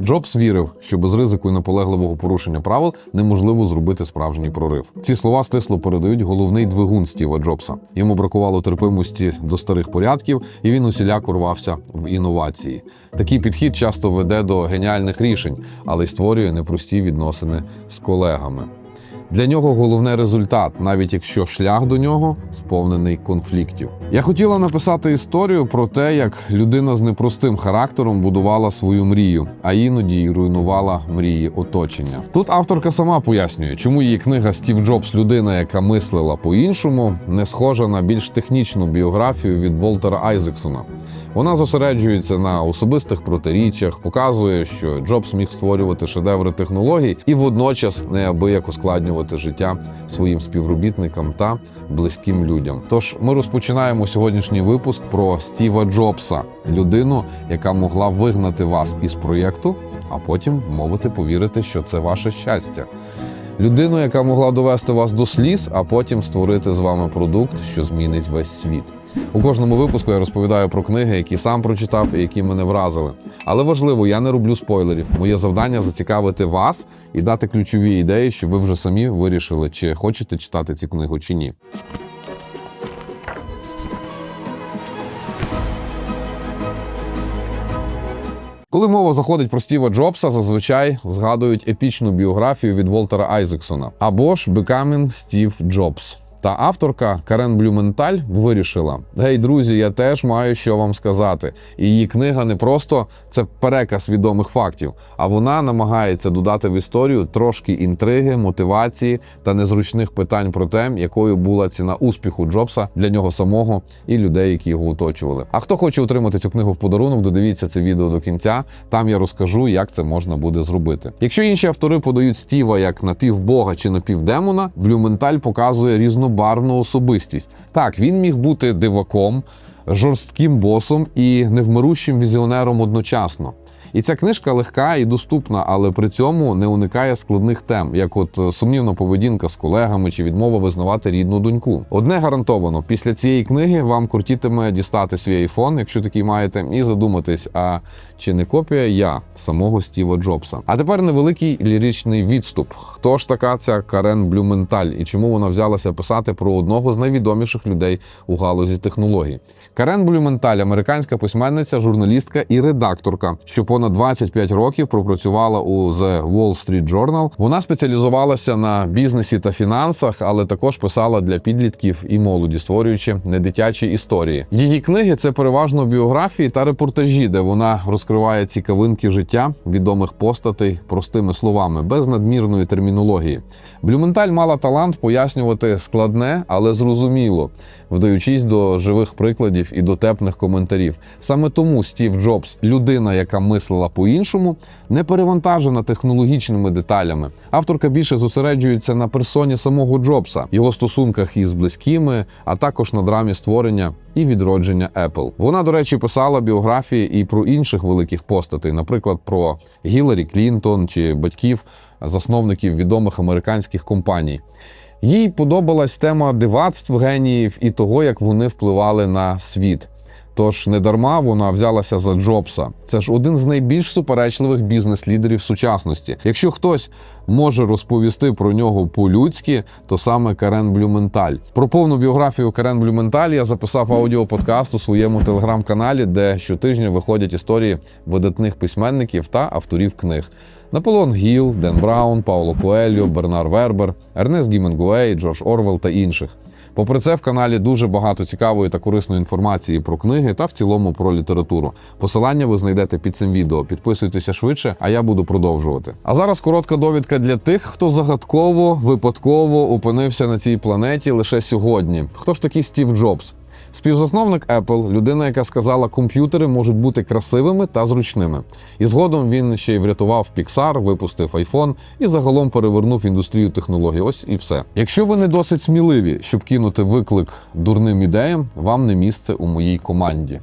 Джобс вірив, що без ризику і наполегливого порушення правил неможливо зробити справжній прорив. Ці слова стисло передають головний двигун Стіва Джобса. Йому бракувало терпимості до старих порядків, і він усіляко рвався в інновації. Такий підхід часто веде до геніальних рішень, але й створює непрості відносини з колегами. Для нього головне результат, навіть якщо шлях до нього сповнений конфліктів. Я хотіла написати історію про те, як людина з непростим характером будувала свою мрію, а іноді й руйнувала мрії оточення. Тут авторка сама пояснює, чому її книга Стів Джобс людина, яка мислила по-іншому, не схожа на більш технічну біографію від Волтера Айзексона. Вона зосереджується на особистих протиріччях, показує, що Джобс міг створювати шедеври технологій і водночас неабияк ускладнювати життя своїм співробітникам та близьким людям. Тож ми розпочинаємо сьогоднішній випуск про Стіва Джобса, людину, яка могла вигнати вас із проєкту, а потім вмовити повірити, що це ваше щастя. Людину, яка могла довести вас до сліз, а потім створити з вами продукт, що змінить весь світ. У кожному випуску я розповідаю про книги, які сам прочитав і які мене вразили. Але важливо, я не роблю спойлерів. Моє завдання зацікавити вас і дати ключові ідеї, щоб ви вже самі вирішили, чи хочете читати цю книгу чи ні. Коли мова заходить про Стіва Джобса, зазвичай згадують епічну біографію від Волтера Айзексона або ж Becoming Стів Джобс. Та авторка Карен Блюменталь вирішила: гей, друзі, я теж маю що вам сказати. Її книга не просто це переказ відомих фактів, а вона намагається додати в історію трошки інтриги, мотивації та незручних питань про те, якою була ціна успіху Джобса для нього самого і людей, які його оточували. А хто хоче отримати цю книгу в подарунок, додивіться це відео до кінця. Там я розкажу, як це можна буде зробити. Якщо інші автори подають Стіва як напівбога чи напівдемона, Блюменталь показує різнобарвну особистість. Так, він міг бути диваком, жорстким босом і невмирущим візіонером одночасно. І ця книжка легка і доступна, але при цьому не уникає складних тем, як от е, сумнівна поведінка з колегами чи відмова визнавати рідну доньку. Одне гарантовано, після цієї книги вам кортітиме дістати свій айфон, якщо такий маєте, і задуматись, а чи не копія я самого Стіва Джобса. А тепер невеликий ліричний відступ. Хто ж така ця Карен Блюменталь і чому вона взялася писати про одного з найвідоміших людей у галузі технологій? Карен Блюменталь, американська письменниця, журналістка і редакторка, що понад 25 років пропрацювала у The Wall Street Journal. Вона спеціалізувалася на бізнесі та фінансах, але також писала для підлітків і молоді, створюючи недитячі історії. Її книги це переважно біографії та репортажі, де вона розкриває цікавинки життя відомих постатей простими словами, без надмірної термінології. Блюменталь мала талант пояснювати складне, але зрозуміло, вдаючись до живих прикладів і дотепних коментарів. Саме тому Стів Джобс, людина, яка мислила по-іншому, не перевантажена технологічними деталями. Авторка більше зосереджується на персоні самого Джобса, його стосунках із близькими, а також на драмі створення і відродження Apple. Вона, до речі, писала біографії і про інших великих постатей, наприклад, про Гіларі Клінтон чи батьків засновників відомих американських компаній. Їй подобалась тема дивацтв геніїв і того, як вони впливали на світ. Тож недарма вона взялася за Джобса. Це ж один з найбільш суперечливих бізнес-лідерів сучасності. Якщо хтось може розповісти про нього по-людськи, то саме Карен Блюменталь. Про повну біографію Карен Блюменталь я записав аудіоподкаст у своєму телеграм-каналі, де щотижня виходять історії видатних письменників та авторів книг. Наполеон Гіл, Ден Браун, Пауло Коельо, Бернар Вербер, Ернест Гіменгуей, Джордж Орвел та інших. Попри це, в каналі дуже багато цікавої та корисної інформації про книги та в цілому про літературу. Посилання ви знайдете під цим відео. Підписуйтеся швидше, а я буду продовжувати. А зараз коротка довідка для тих, хто загадково випадково опинився на цій планеті лише сьогодні. Хто ж такий Стів Джобс? Співзасновник Apple, людина, яка сказала, комп'ютери можуть бути красивими та зручними. І згодом він ще й врятував Pixar, випустив iPhone і загалом перевернув індустрію технологій. Ось і все. Якщо ви не досить сміливі, щоб кинути виклик дурним ідеям, вам не місце у моїй команді.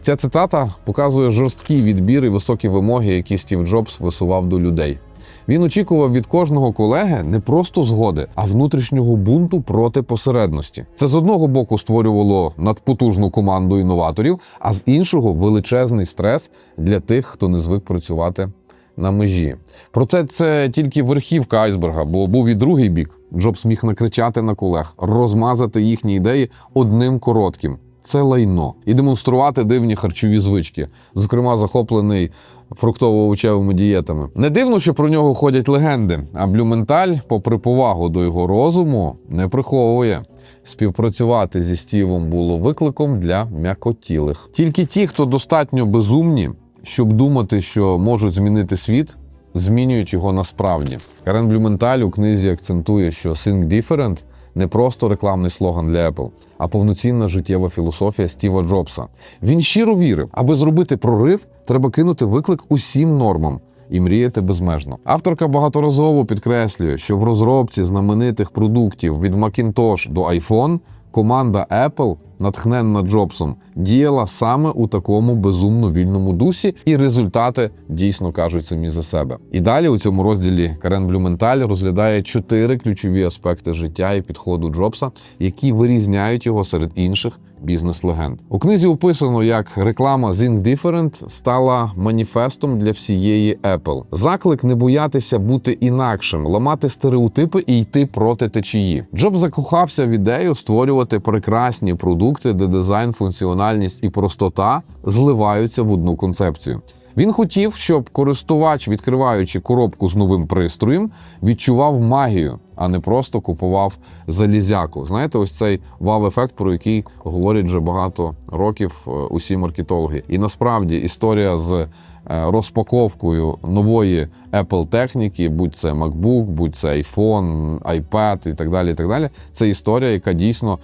Ця цитата показує жорсткий відбір і високі вимоги, які Стів Джобс висував до людей. Він очікував від кожного колеги не просто згоди, а внутрішнього бунту проти посередності. Це з одного боку створювало надпотужну команду інноваторів, а з іншого величезний стрес для тих, хто не звик працювати на межі. Проте це тільки верхівка айсберга, бо був і другий бік. Джобс міг накричати на колег, розмазати їхні ідеї одним коротким. Це лайно і демонструвати дивні харчові звички, зокрема захоплений фруктово-овочевими дієтами. Не дивно, що про нього ходять легенди. А Блюменталь, попри повагу до його розуму, не приховує. Співпрацювати зі Стівом було викликом для м'якотілих. Тільки ті, хто достатньо безумні, щоб думати, що можуть змінити світ, змінюють його насправді. Карен Блюменталь у книзі акцентує, що Think Different не просто рекламний слоган для Apple, а повноцінна життєва філософія Стіва Джобса. Він щиро вірив, аби зробити прорив, треба кинути виклик усім нормам. І мріяти безмежно. Авторка багаторазово підкреслює, що в розробці знаменитих продуктів від Macintosh до iPhone команда Apple, натхненна Джобсом, діяла саме у такому безумно вільному дусі, і результати дійсно кажуть самі за себе. І далі у цьому розділі Карен Блюменталь розглядає чотири ключові аспекти життя і підходу Джобса, які вирізняють його серед інших бізнес-легенд. У книзі описано, як реклама Think Different стала маніфестом для всієї Apple. Заклик не боятися бути інакшим, ламати стереотипи і йти проти течії. Джоб закохався в ідею створювати прекрасні продукти, де дизайн, функціональність і простота зливаються в одну концепцію. Він хотів, щоб користувач, відкриваючи коробку з новим пристроєм, відчував магію, а не просто купував залізяку. Знаєте, ось цей вау-ефект, про який говорять вже багато років е, усі маркетологи. І насправді історія з е, розпаковкою нової Apple техніки, будь це MacBook, будь це iPhone, iPad і так далі. і так далі. Це історія, яка дійсно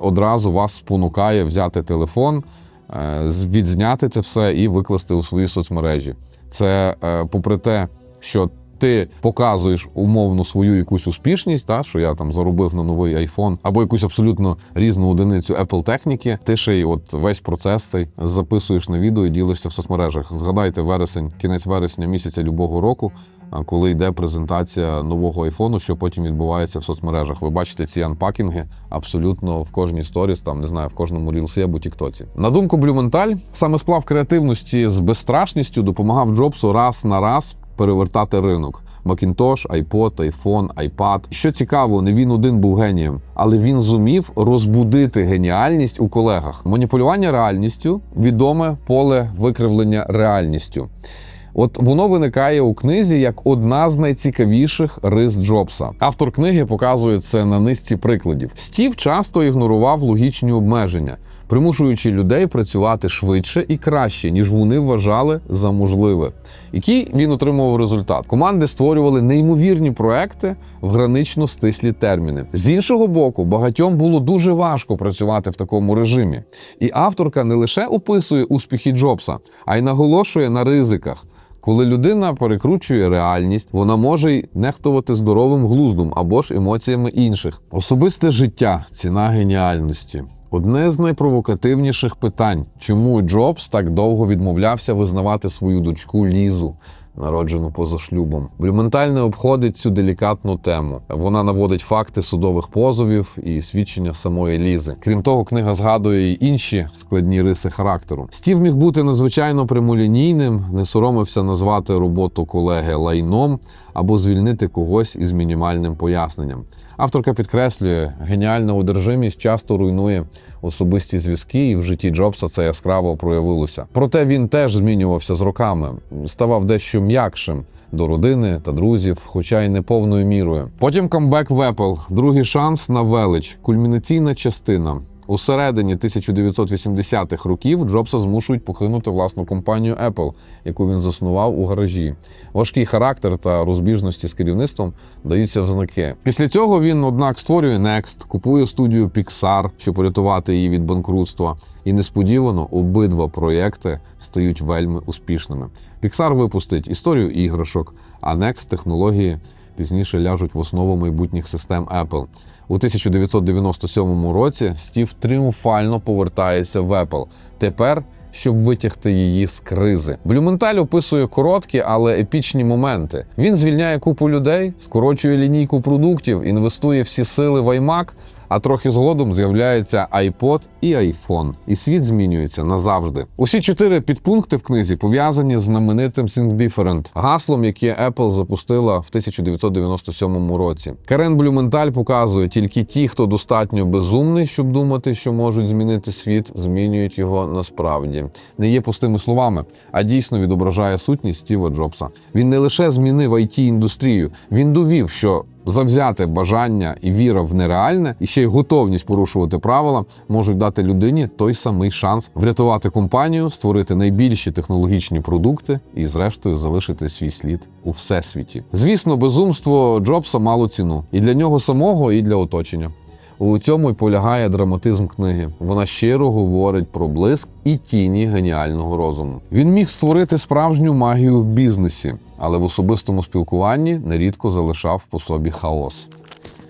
одразу вас спонукає взяти телефон відзняти це все і викласти у свої соцмережі. Це е, попри те, що ти показуєш умовно свою якусь успішність, та що я там заробив на новий iPhone, або якусь абсолютно різну одиницю Apple техніки. Ти ще й от весь процес цей записуєш на відео і ділишся в соцмережах. Згадайте вересень, кінець вересня місяця любого року. Коли йде презентація нового айфону, що потім відбувається в соцмережах. Ви бачите ці анпакінги абсолютно в кожній сторіс, там не знаю, в кожному рілсі або тіктоці. На думку Блюменталь, саме сплав креативності з безстрашністю допомагав Джобсу раз на раз перевертати ринок. Macintosh, iPod, iPhone, iPad. Що цікаво, не він один був генієм, але він зумів розбудити геніальність у колегах. Маніпулювання реальністю відоме поле викривлення реальністю. От воно виникає у книзі як одна з найцікавіших рис Джобса. Автор книги показує це на низці прикладів. Стів часто ігнорував логічні обмеження, примушуючи людей працювати швидше і краще, ніж вони вважали за можливе. Який він отримував результат? Команди створювали неймовірні проекти в гранично стислі терміни. З іншого боку, багатьом було дуже важко працювати в такому режимі. І авторка не лише описує успіхи Джобса, а й наголошує на ризиках. Коли людина перекручує реальність, вона може й нехтувати здоровим глуздом або ж емоціями інших. Особисте життя ціна геніальності. Одне з найпровокативніших питань, чому Джобс так довго відмовлявся визнавати свою дочку Лізу, народжену поза шлюбом. Блюменталь не обходить цю делікатну тему. Вона наводить факти судових позовів і свідчення самої Лізи. Крім того, книга згадує й інші складні риси характеру. Стів міг бути надзвичайно прямолінійним, не соромився назвати роботу колеги лайном або звільнити когось із мінімальним поясненням. Авторка підкреслює, геніальна одержимість часто руйнує особисті зв'язки, і в житті Джобса це яскраво проявилося. Проте він теж змінювався з роками, ставав дещо м'якшим до родини та друзів, хоча й не повною мірою. Потім камбек в Apple, другий шанс на велич, кульмінаційна частина. У середині 1980-х років Джобса змушують покинути власну компанію Apple, яку він заснував у гаражі. Важкий характер та розбіжності з керівництвом даються в знаки. Після цього він, однак, створює Next, купує студію Pixar, щоб порятувати її від банкрутства. І несподівано обидва проєкти стають вельми успішними. Pixar випустить історію іграшок, а Next технології пізніше ляжуть в основу майбутніх систем Apple. У 1997 році Стів тріумфально повертається в Apple. Тепер щоб витягти її з кризи. Блюменталь описує короткі, але епічні моменти. Він звільняє купу людей, скорочує лінійку продуктів, інвестує всі сили в iMac, А трохи згодом з'являється iPod і iPhone, і світ змінюється назавжди. Усі чотири підпункти в книзі пов'язані з знаменитим Think гаслом, яке Apple запустила в 1997 році. Карен Блюменталь показує, тільки ті, хто достатньо безумний, щоб думати, що можуть змінити світ, змінюють його насправді. Не є пустими словами, а дійсно відображає сутність Стіва Джобса. Він не лише змінив it індустрію він довів, що завзяте бажання і віра в нереальне, і ще й готовність порушувати правила можуть дати людині той самий шанс врятувати компанію, створити найбільші технологічні продукти і, зрештою, залишити свій слід у всесвіті. Звісно, безумство Джобса мало ціну і для нього самого, і для оточення. У цьому й полягає драматизм книги. Вона щиро говорить про блиск і тіні геніального розуму. Він міг створити справжню магію в бізнесі, але в особистому спілкуванні нерідко залишав по собі хаос.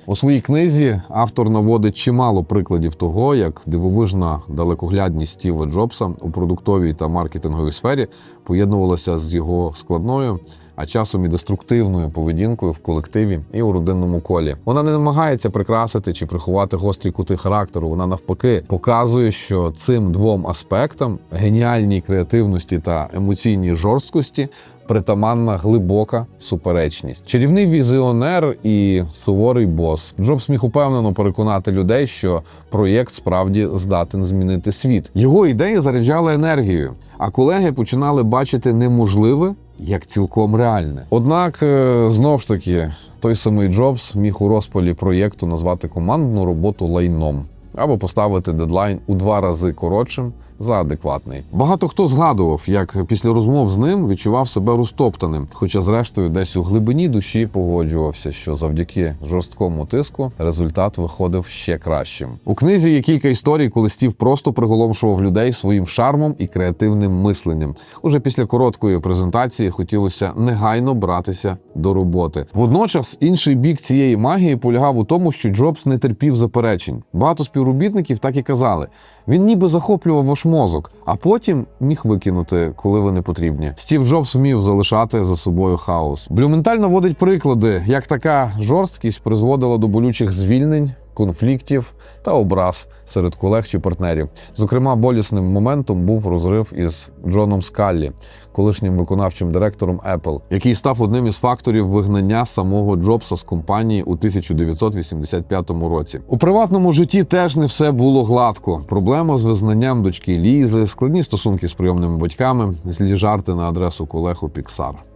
У своїй книзі автор наводить чимало прикладів того, як дивовижна далекоглядність Стіва Джобса у продуктовій та маркетинговій сфері поєднувалася з його складною, а часом і деструктивною поведінкою в колективі і у родинному колі. Вона не намагається прикрасити чи приховати гострі кути характеру. Вона навпаки показує, що цим двом аспектам геніальній креативності та емоційній жорсткості притаманна глибока суперечність. Чарівний візіонер і суворий бос. Джобс міг упевнено переконати людей, що проєкт справді здатен змінити світ. Його ідеї заряджали енергією, а колеги починали бачити неможливе як цілком реальне. Однак, е, знов ж таки, той самий Джобс міг у розпалі проєкту назвати командну роботу лайном або поставити дедлайн у два рази коротшим за адекватний. Багато хто згадував, як після розмов з ним відчував себе розтоптаним, хоча, зрештою, десь у глибині душі погоджувався, що завдяки жорсткому тиску результат виходив ще кращим. У книзі є кілька історій, коли Стів просто приголомшував людей своїм шармом і креативним мисленням. Уже після короткої презентації хотілося негайно братися до роботи. Водночас інший бік цієї магії полягав у тому, що Джобс не терпів заперечень. Багато співробітників так і казали. Він ніби захоплював ваш мозок, а потім міг викинути, коли ви не потрібні. Стів Джобс вмів залишати за собою хаос. Блюменталь наводить приклади, як така жорсткість призводила до болючих звільнень. Конфліктів та образ серед колег чи партнерів. Зокрема, болісним моментом був розрив із Джоном Скаллі, колишнім виконавчим директором Apple, який став одним із факторів вигнання самого Джобса з компанії у 1985 році. У приватному житті теж не все було гладко. Проблема з визнанням дочки Лізи, складні стосунки з прийомними батьками, злі жарти на адресу колег у Pixar.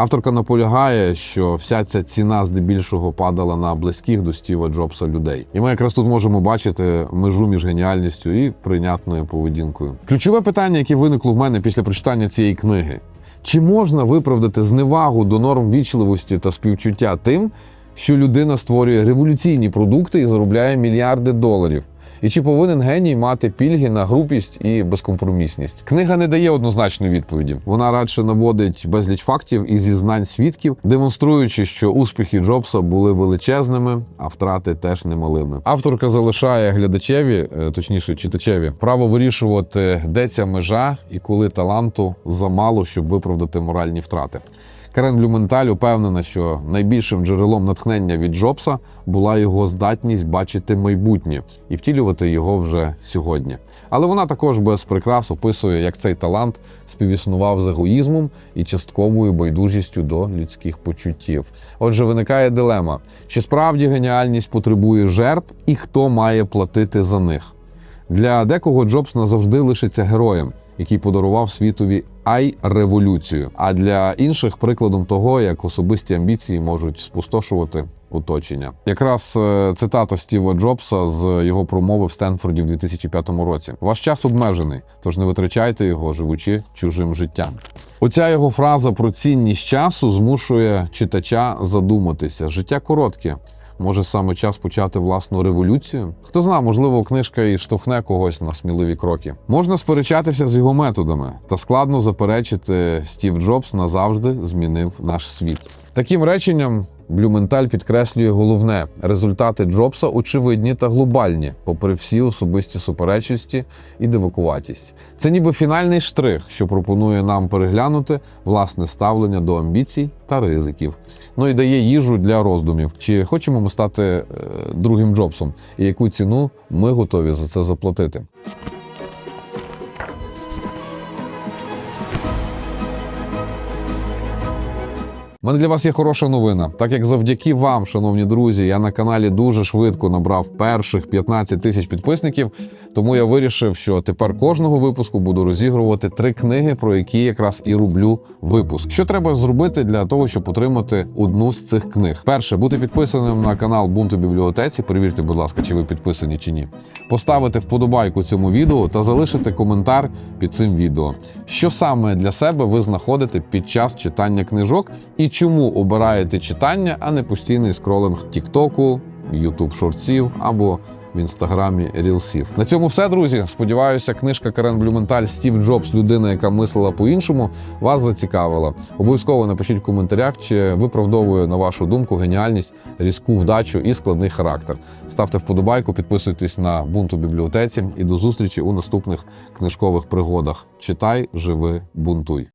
Авторка наполягає, що вся ця ціна здебільшого падала на близьких до Стіва Джобса людей. І ми якраз тут можемо бачити межу між геніальністю і прийнятною поведінкою. Ключове питання, яке виникло в мене після прочитання цієї книги: чи можна виправдати зневагу до норм вічливості та співчуття тим, що людина створює революційні продукти і заробляє мільярди доларів? І чи повинен геній мати пільги на групість і безкомпромісність? Книга не дає однозначної відповіді. Вона радше наводить безліч фактів і зізнань свідків, демонструючи, що успіхи Джобса були величезними, а втрати теж немалими. Авторка залишає глядачеві, е, точніше читачеві, право вирішувати, де ця межа і коли таланту замало, щоб виправдати моральні втрати. Карен Блюменталь упевнена, що найбільшим джерелом натхнення від Джобса була його здатність бачити майбутнє і втілювати його вже сьогодні. Але вона також без прикрас описує, як цей талант співіснував з егоїзмом і частковою байдужістю до людських почуттів. Отже, виникає дилема: чи справді геніальність потребує жертв, і хто має платити за них? Для декого Джобс назавжди лишиться героєм, який подарував світові ай-революцію. А для інших прикладом того, як особисті амбіції можуть спустошувати оточення. Якраз е, цитата Стіва Джобса з його промови в Стенфорді в 2005 році: ваш час обмежений, тож не витрачайте його, живучи чужим життям. Оця його фраза про цінність часу змушує читача задуматися. Життя коротке. Може саме час почати власну революцію? Хто зна, можливо, книжка і штовхне когось на сміливі кроки. Можна сперечатися з його методами, та складно заперечити Стів Джобс назавжди змінив наш світ. Таким реченням Блюменталь підкреслює головне: результати Джобса очевидні та глобальні, попри всі особисті суперечності і дивакуватість. Це ніби фінальний штрих, що пропонує нам переглянути власне ставлення до амбіцій та ризиків. Ну і дає їжу для роздумів. Чи хочемо ми стати е, другим Джобсом, і яку ціну ми готові за це заплатити? У мене для вас є хороша новина. Так як завдяки вам, шановні друзі, я на каналі дуже швидко набрав перших 15 тисяч підписників. Тому я вирішив, що тепер кожного випуску буду розігрувати три книги, про які якраз і роблю випуск. Що треба зробити для того, щоб отримати одну з цих книг? Перше, бути підписаним на канал Бунту бібліотеці. Перевірте, будь ласка, чи ви підписані чи ні. Поставити вподобайку цьому відео та залишити коментар під цим відео. Що саме для себе ви знаходите під час читання книжок і чому обираєте читання, а не постійний скролинг Тіктоку, Ютуб шортсів або в інстаграмі рілсів. На цьому все, друзі. Сподіваюся, книжка Карен Блюменталь Стів Джобс, людина, яка мислила по-іншому, вас зацікавила. Обов'язково напишіть в коментарях, чи виправдовує на вашу думку геніальність, різку вдачу і складний характер. Ставте вподобайку, підписуйтесь на бунту бібліотеці і до зустрічі у наступних книжкових пригодах. Читай, живи, бунтуй.